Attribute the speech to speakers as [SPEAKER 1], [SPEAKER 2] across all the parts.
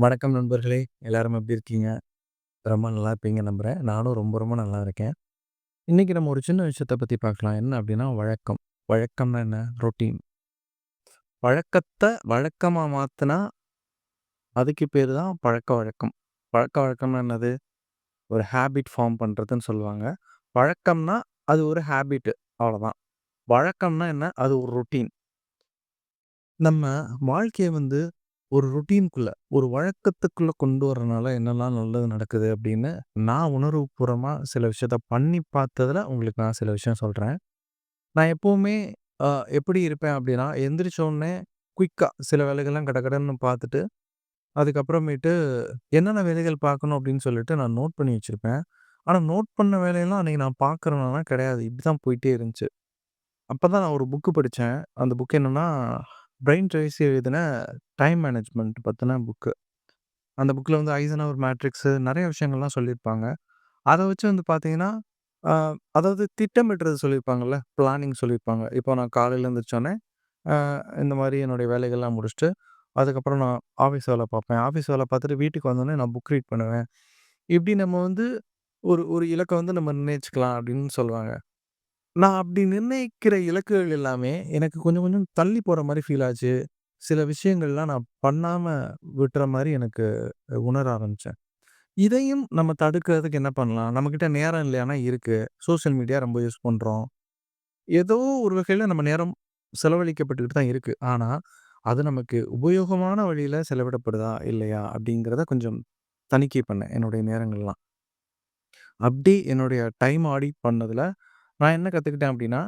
[SPEAKER 1] வணக்கம் நண்பர்களே! எல்லாரும் எப்படி இருக்கீங்க? ரொம்ப நல்லா இருப்பீங்க நம்புகிறேன் நானும் ரொம்ப ரொம்ப நல்லா இருக்கேன். இன்றைக்கி நம்ம ஒரு சின்ன விஷயத்த பற்றி பார்க்கலாம். என்ன அப்படின்னா வழக்கம். வழக்கம்னா என்ன? ரொட்டீன். வழக்கத்தை வழக்கமாக மாற்றினா அதுக்கு பேர் தான் பழக்க வழக்கம் பழக்க வழக்கம்னா என்னது? ஒரு ஹேபிட் ஃபார்ம் பண்ணுறதுன்னு சொல்லுவாங்க. வழக்கம்னா அது ஒரு ஹேபிட் அவ்வளோதான். வழக்கம்னா என்ன? அது ஒரு ரொட்டீன். நம்ம வாழ்க்கையை வந்து ஒரு ரொட்டீன்குள்ள, ஒரு வழக்கத்துக்குள்ள கொண்டு வரனால என்னெல்லாம் நல்லது நடக்குது அப்படின்னு, நான் உணர்வுபூர்வமாக சில விஷயத்த பண்ணி பார்த்ததுல உங்களுக்கு நான் சில விஷயம் சொல்கிறேன் நான் எப்போவுமே எப்படி இருப்பேன் அப்படின்னா, எந்திரிச்சோடனே உடனே சில வேலைகள்லாம் கடக்கடன்னு பார்த்துட்டு, அதுக்கப்புறமேட்டு என்னென்ன வேலைகள் பார்க்கணும் அப்படின்னு சொல்லிட்டு நான் நோட் பண்ணி வச்சுருப்பேன் ஆனால் நோட் பண்ண வேலையெல்லாம் அன்றைக்கி நான் பார்க்குறேன்னா கிடையாது. இப்படி தான் போயிட்டே இருந்துச்சு. அப்போ தான் நான் ஒரு புக்கு படித்தேன் அந்த புக் என்னென்னா பிரைன் ட்ரேசி எழுதின டைம் மேனேஜ்மெண்ட் பற்றின புக்கு. அந்த புக்கில் வந்து ஐசன்ஹவர் மேட்ரிக்ஸு நெறைய விஷயங்கள்லாம் சொல்லியிருப்பாங்க. அத வச்சு வந்து பார்த்தீங்கன்னா, அ அதாவது திட்டமிடுறது சொல்லியிருப்பாங்கல்ல. பிளானிங் சொல்லியிருப்பாங்க. இப்போ நான் காலையில எந்திரிச்சோனே, அ இந்த மாரி என்னுடைய வேலைகள்லாம் முடிச்சுட்டு, அதுக்கப்புறம் நான் ஆஃபீஸ் வேல பார்ப்பேன். ஆஃபீஸ் வேல பார்த்துட்டு வீட்டுக்கு வந்தோனே நான் புக் ரீட் பண்ணுவேன். இப்படி நம்ம வந்து ஒரு ஒரு இலக்க வந்து நம்ம நிர்ணயிச்சுக்கலாம் அப்படின்னு சொல்லுவாங்க. நான் அப்படி நிர்ணயிக்கிற இலக்குகள் எல்லாமே எனக்கு கொஞ்சம் கொஞ்சம் தள்ளி போற மாரி ஃபீல் ஆச்சு. சில விஷயங்கள்லாம் நான் பண்ணாம விட்டுற மாரி எனக்கு உணர ஆரம்பிச்சேன். இதையும் நம்ம தடுக்கிறதுக்கு என்ன பண்ணலாம்? நம்மகிட்ட நேரம் இல்லையானா இருக்கு. சோசியல் மீடியா ரொம்ப யூஸ் பண்றோம். ஏதோ ஒரு வகையில நம்ம நேரம் செலவழிக்கப்பட்டுக்கிட்டு தான் இருக்கு. ஆனா, அது நமக்கு உபயோகமான வழியில செலவிடப்படுதா? இல்லையா? அப்படிங்கிறத கொஞ்சம் தணிக்கை பண்ணேன், என்னுடைய நேரங்கள்லாம். அப்படி என்னுடைய டைம் ஆடிட் பண்ணதுல, நான் என்ன கற்றுக்கிட்டேன் அப்படின்னா,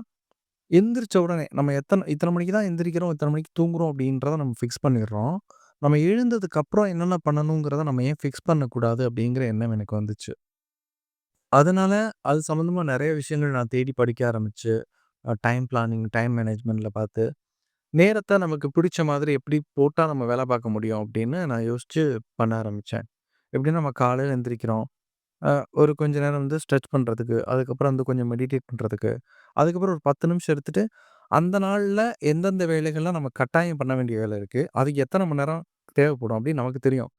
[SPEAKER 1] எந்திரிச்ச உடனே நம்ம எத்தனை இத்தனை மணிக்கு தான் எந்திரிக்கிறோம், இத்தனை மணிக்கு தூங்குறோம் அப்படின்றத நம்ம ஃபிக்ஸ் பண்ணிடுறோம். நம்ம எழுந்ததுக்கு அப்புறம் என்னென்ன பண்ணணுங்கிறத நம்ம ஏன் ஃபிக்ஸ் பண்ணக்கூடாது அப்படிங்கிற எண்ணம் எனக்கு வந்துச்சு. அதனால அது சம்மந்தமா நெறைய விஷயங்கள் நான் தேடி படிக்க ஆரம்பிச்சு, அ டைம் பிளானிங், டைம் மேனேஜ்மென்ட்ல பார்த்து, நேரத்த நமக்கு பிடிச்ச மாதிரி எப்படி போட்டா நம்ம வேல பார்க்க முடியும் அப்படின்னு நான் யோசிச்சு பண்ண ஆரம்பிச்சேன். எப்படின்னா நம்ம காலையில எந்திரிக்கிறோம். ஒரு கொஞ்ச நேரம் வந்து ஸ்ட்ரெச் பண்ணுறதுக்கு அதுக்கப்புறம் வந்து கொஞ்சம் மெடிடேட் பண்ணுறதுக்கு அதுக்கப்புறம் ஒரு 10 நிமிஷம் எடுத்துட்டு, அந்த நாள்ல எந்தெந்த வேலைகள்லாம் நம்ம கட்டாயம் பண்ண வேண்டிய வேலை இருக்கு, அதுக்கு எத்தன மணி நேரம் தேவைப்படும் அப்படின்னு நமக்கு தெரியும்.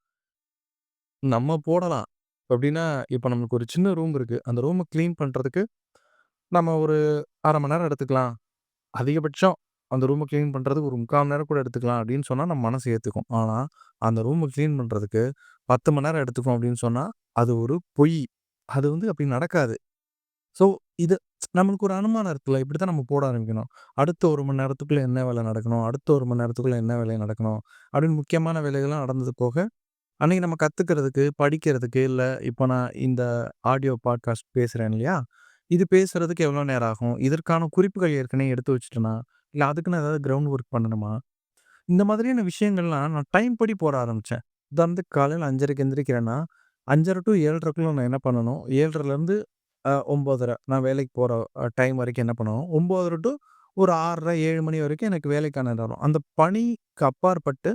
[SPEAKER 1] நம்ம போடலாம். எப்படின்னா, இப்ப நமக்கு ஒரு சின்ன ரூம் இருக்கு. அந்த ரூம கிளீன் பண்றதுக்கு நம்ம ஒரு 1/2 மணி நேரம் எடுத்துக்கலாம். அதிகபட்சம் அந்த ரூம கிளீன் பண்றதுக்கு ஒரு 3/4 மணி நேரம் கூட எடுத்துக்கலாம் அப்படின்னு சொன்னா, நம்ம மனசு ஏத்துக்கும். ஆனா, அந்த ரூம கிளீன் பண்றதுக்கு 10 மணி நேரம் எடுத்துக்கும் அப்படின்னு சொன்னால் அது ஒரு பொய். அது வந்து அப்படி நடக்காது. ஸோ, இது நம்மளுக்கு ஒரு அனுமானம் இருக்குல்ல. இப்படித்தான் நம்ம போட ஆரம்பிக்கணும். அடுத்த ஒரு மணி நேரத்துக்குள்ளே என்ன வேலை நடக்கணும்? அடுத்த ஒரு மணி நேரத்துக்குள்ளே என்ன வேலை நடக்கணும்? அப்படின்னு முக்கியமான வேலைகள்லாம் நடந்தது போக, அன்றைக்கி நம்ம கற்றுக்கிறதுக்கு படிக்கிறதுக்கு, இல்லை இப்போ நான் இந்த ஆடியோ பாட்காஸ்ட் பேசுகிறேன் இல்லையா? இது பேசுறதுக்கு எவ்வளோ நேரம் ஆகும்? இதற்கான குறிப்புகள் ஏற்கனவே எடுத்து வச்சுட்டேனா? இல்லை அதுக்குன்னு ஏதாவது கிரவுண்ட் ஒர்க் பண்ணணுமா? இந்த மாதிரியான விஷயங்கள்லாம் நான் டைம் படி போட ஆரம்பித்தேன் உதாரணத்துக்கு காலையில் அஞ்சரைக்கு எந்திரிக்கிறேன்னா, 5:30 டூ 7:30க்குள்ள நான் என்ன பண்ணணும்? 7:30லேருந்து அ 9:30 நான் வேலைக்கு போகிற டைம் வரைக்கும் என்ன பண்ணணும்? ஒம்போதரை டு ஒரு ஆறரை ஏழு மணி வரைக்கும் எனக்கு வேலைக்கான நேரம். அந்த பணிக்கு அப்பாற்பட்டு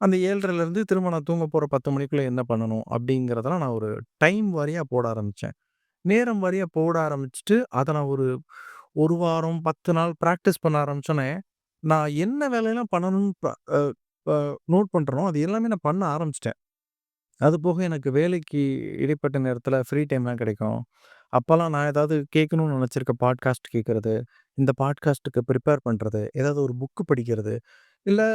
[SPEAKER 1] அந்த 7:30லேருந்து திரும்ப நான் தூங்க போகிற பத்து மணிக்குள்ளே என்ன பண்ணணும்? அப்படிங்கிறதெல்லாம் நான் ஒரு டைம் வரியாக போட ஆரம்பித்தேன் நேரம் வரியாக போட ஆரம்பிச்சுட்டு, அதை நான் ஒரு ஒரு வாரம், 10 நாள் ப்ராக்டிஸ் பண்ண ஆரம்பித்தோன்னே நான் என்ன வேலையெல்லாம் பண்ணணும்னு நோட் பண்ணுறனோ அது எல்லாமே நான் பண்ண ஆரம்பிச்சிட்டேன் அது போக எனக்கு வேலைக்கு இடைப்பட்ட நேரத்தில் ஃப்ரீ டைம்லாம் கிடைக்கும். அப்போல்லாம் நான் ஏதாவது கேட்கணும்னு நினச்சிருக்க பாட்காஸ்ட் கேட்குறது இந்த பாட்காஸ்ட்டுக்கு ப்ரிப்பேர் பண்ணுறது ஏதாவது ஒரு புக்கு படிக்கிறது, இல்லை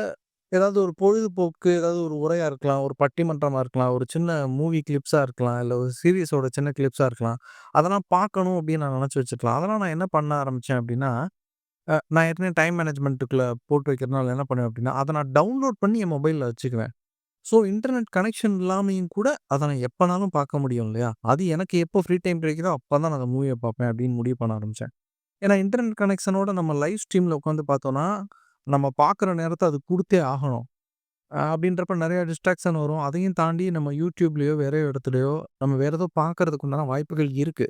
[SPEAKER 1] ஏதாவது ஒரு பொழுதுபோக்கு, ஏதாவது ஒரு உரையாக இருக்கலாம், ஒரு பட்டிமன்றமாக இருக்கலாம், ஒரு சின்ன மூவி கிளிப்ஸாக இருக்கலாம், இல்லை ஒரு சீரியஸோட சின்ன கிளிப்ஸாக இருக்கலாம். அதெல்லாம் பார்க்கணும் அப்படின்னு நான் நினச்சி வச்சுருக்கலாம் அதெல்லாம் நான் என்ன பண்ண ஆரம்பித்தேன் அப்படின்னா, அ நான் ஏற்கனவே டைம் மேனேஜ்மென்ட்டுக்குள்ள போட்டு வைக்கிறதுனால என்ன பண்ணுவேன் அப்படின்னா, அத நான் டவுன்லோட் பண்ணி என் மொபைல்ல வச்சுக்குவேன். ஸோ, இன்டர்நெட் கனெக்ஷன் இல்லாமயும் கூட அத நான் எப்பனாலும் பார்க்க முடியும் இல்லையா? அது எனக்கு எப்போ ஃப்ரீ டைம் கிடைக்குதோ அப்பதான் நான் அந்த மூவிய பார்ப்பேன் அப்படின்னு முடிவு பண்ண ஆரம்பிச்சேன். ஏன்னா, இன்டர்நெட் கனெக்ஷனோட நம்ம லைவ் ஸ்ட்ரீம்ல உட்காந்து பார்த்தோம்னா, நம்ம பார்க்குற நேரத்த அது குடுத்தே ஆகணும். அ அப்படின்றப்ப நெறைய டிஸ்ட்ராக்ஷன் வரும். அதையும் தாண்டி நம்ம YouTubeலயோ, வேற இடத்துலயோ நம்ம வேற ஏதோ பார்க்கறதுக்கு உண்டான வாய்ப்புகள் இருக்கு.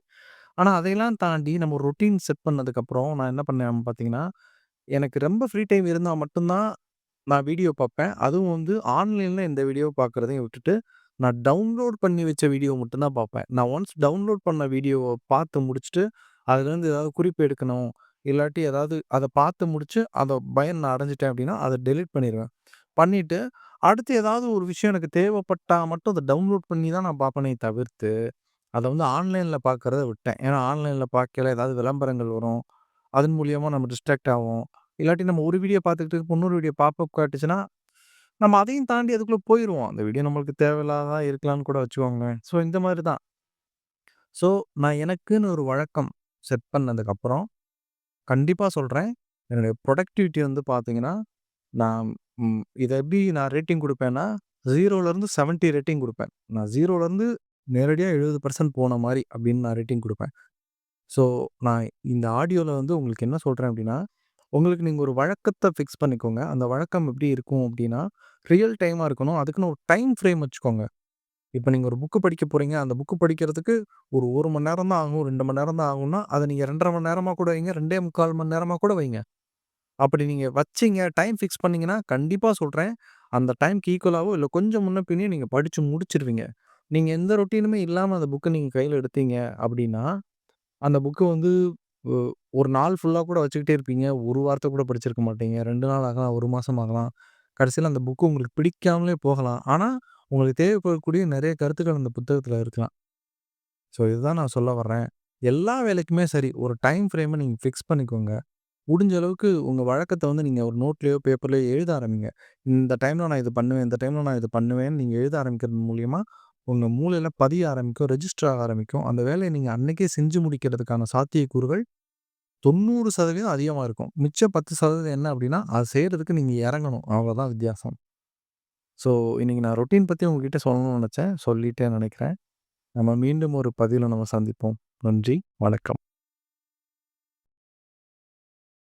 [SPEAKER 1] ஆனா, அதையெல்லாம் தாண்டி நம்ம ஒரு ரொட்டீன் செட் பண்ணதுக்கப்புறம் நான் என்ன பண்ணேன் பார்த்தீங்கன்னா, எனக்கு ரொம்ப ஃப்ரீ டைம் இருந்தா மட்டும் தான் நான் வீடியோ பார்ப்பேன். அதுவும் வந்து ஆன்லைன்ல எந்த வீடியோ பார்க்குறதையும் விட்டுட்டு, நான் டவுன்லோட் பண்ணி வச்ச வீடியோ மட்டும் தான் பார்ப்பேன். நான் ஒன்ஸ் டவுன்லோட் பண்ண வீடியோவ பார்த்து முடிச்சுட்டு, அதுலேருந்து ஏதாவது குறிப்பு எடுக்கணும், இல்லாட்டி ஏதாவது அத பார்த்து முடிச்சு, அத பயன் நான் அடைஞ்சுட்டேன் அப்படின்னா, அத டெலீட் பண்ணிருவேன். பண்ணிட்டு, அடுத்து ஏதாவது ஒரு விஷயம் எனக்கு தேவைப்பட்டா மட்டும் அத டவுன்லோட் பண்ணி தான் நான் பார்ப்பனே தவிர்த்து, அதை வந்து ஆன்லைனில் பார்க்குறத விட்டேன். ஏன்னா ஆன்லைனில் பார்க்கையில ஏதாவது விளம்பரங்கள் வரும். அதன் மூலியமா நம்ம டிஸ்ட்ராக்ட் ஆவோம். இல்லாட்டி நம்ம ஒரு வீடியோ பார்த்துக்கிட்டு இன்னொரு வீடியோ பாப்பப் காட்டுச்சுன்னா, நம்ம அதையும் தாண்டி அதுக்குள்ள போயிருவோம். அந்த வீடியோ நம்மளுக்கு தேவையில்லாததா இருக்கலாம்னு கூட வச்சுக்கோங்களேன். ஸோ இந்த மாரி தான். ஸோ நான் எனக்குன்னு ஒரு வழக்கம் செட் பண்ணதுக்கப்புறம், கண்டிப்பா சொல்றேன். என்னுடைய புரொடக்டிவிட்டி வந்து பார்த்தீங்கன்னா, நான் ம் இத எப்படி நான் ரேட்டிங் குடுப்பேன்னா, 0லருந்து 70 ரேட்டிங் குடுப்பேன். நான் 0லருந்து நேரடியா 70% போன மாரி அப்படின்னு நான் ரேட்டிங் குடுப்பேன். ஸோ நான் இந்த ஆடியோல வந்து உங்களுக்கு என்ன சொல்றேன் அப்படின்னா, உங்களுக்கு நீங்க ஒரு வழக்கத்த ஃபிக்ஸ் பண்ணிக்கோங்க. அந்த வழக்கம் எப்படி இருக்கும் அப்படின்னா, ரியல் டைமா இருக்கணும். அதுக்குன்னு ஒரு டைம் ஃப்ரேம் வச்சுக்கோங்க. இப்ப நீங்க ஒரு புக் படிக்க போறீங்க. அந்த புக் படிக்கிறதுக்கு ஒரு 1 மணி நேரம் தான் ஆகும், 2 மணி நேரம் தான் ஆகும்னா, அத நீங்க 2 1/2 மணி நேரமா கூட வைங்க. 2 1/4 மணி நேரமா கூட வைங்க. அப்படி நீங்க வச்சீங்க, டைம் ஃபிக்ஸ் பண்ணீங்கன்னா, கண்டிப்பா சொல்றேன், அந்த டைம்க்கு ஈக்குவலாவோ இல்ல கொஞ்சம் முன்ன பின்னயோ நீங்க படிச்சு முடிச்சுருவீங்க. நீங்க எந்த ரொட்டீனுமே இல்லாம அந்த புக்க நீங்க கையில எடுத்தீங்க அப்படின்னா, அந்த புக்க வந்து ஒ ஒரு நாள் ஃபுல்லா கூட வச்சுக்கிட்டே இருப்பீங்க. ஒரு வாரத்தை கூட படிச்சிருக்க மாட்டீங்க. 2 நாள் ஆகலாம், 1 மாசம் ஆகலாம். கடைசியில அந்த புக் உங்களுக்கு பிடிக்காமலே போகலாம். ஆனா, உங்களுக்கு தேவைப்படக்கூடிய நெறைய கருத்துக்கள் அந்த புத்தகத்துல இருக்கலாம். ஸோ இதுதான் நான் சொல்ல வர்றேன். எல்லா வேலைக்குமே சரி, ஒரு டைம் ஃப்ரேம நீங்க ஃபிக்ஸ் பண்ணிக்கோங்க. முடிஞ்ச அளவுக்கு உங்க வழக்கத்த வந்து நீங்க ஒரு நோட்லயோ, பேப்பர்லயோ எழுத ஆரம்பிங்க. இந்த டைம்ல நான் இது பண்ணுவேன், இந்த டைம்ல நான் இது பண்ணுவேன்னு நீங்க எழுத ஆரம்பிக்கிறது மூலியமா, உங்கள் மூளையில் பதிய ஆரம்பிக்கும், ரெஜிஸ்டர் ஆக ஆரம்பிக்கும். அந்த வேலையை நீங்கள் அன்னைக்கே செஞ்சு முடிக்கிறதுக்கான சாத்தியக்கூறுகள் தொண்ணூறு சதவீதம் அதிகமாக இருக்கும். மிச்சம் 10% என்ன அப்படின்னா, அது செய்கிறதுக்கு நீங்கள் இறங்கணும். அவ்வளோதான் வித்தியாசம். ஸோ இன்றைக்கி நான் ரொட்டீன் பற்றி உங்ககிட்ட சொல்லணும்னு நினச்சேன் சொல்லிட்டே நினைக்கிறேன் நம்ம மீண்டும் ஒரு பதிவில் நம்ம சந்திப்போம். நன்றி, வணக்கம்.